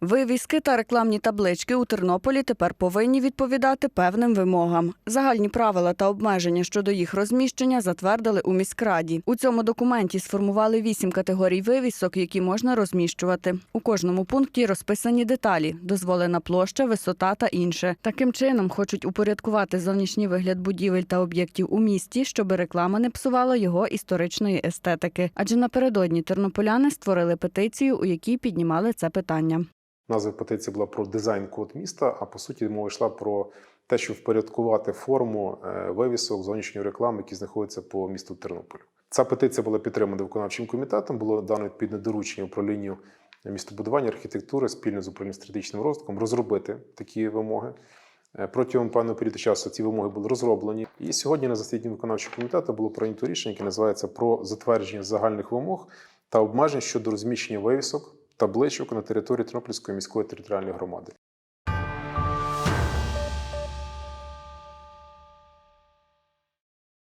Вивіски та рекламні таблички у Тернополі тепер повинні відповідати певним вимогам. Загальні правила та обмеження щодо їх розміщення затвердили у міськраді. У цьому документі сформували вісім категорій вивісок, які можна розміщувати. У кожному пункті розписані деталі: дозволена площа, висота та інше. Таким чином хочуть упорядкувати зовнішній вигляд будівель та об'єктів у місті, щоб реклама не псувала його історичної естетики. Адже напередодні тернополяни створили петицію, у якій піднімали це питання. Назва петиції була про дизайн-код міста, а по суті мова йшла про те, щоб впорядкувати форму е, вивісок зовнішньої реклами, які знаходяться по місту Тернополю. Ця петиція була підтримана виконавчим комітетом, було дано відповідне доручення управлінню містобудування архітектури спільно з управлінням стратегічним розвитком розробити такі вимоги. Е, Протягом певного періоду часу ці вимоги були розроблені. І сьогодні на засіданні виконавчого комітету було прийнято рішення, яке називається про затвердження загальних вимог та обмежень щодо розміщення вивісок табличок на території Тернопільської міської територіальної громади.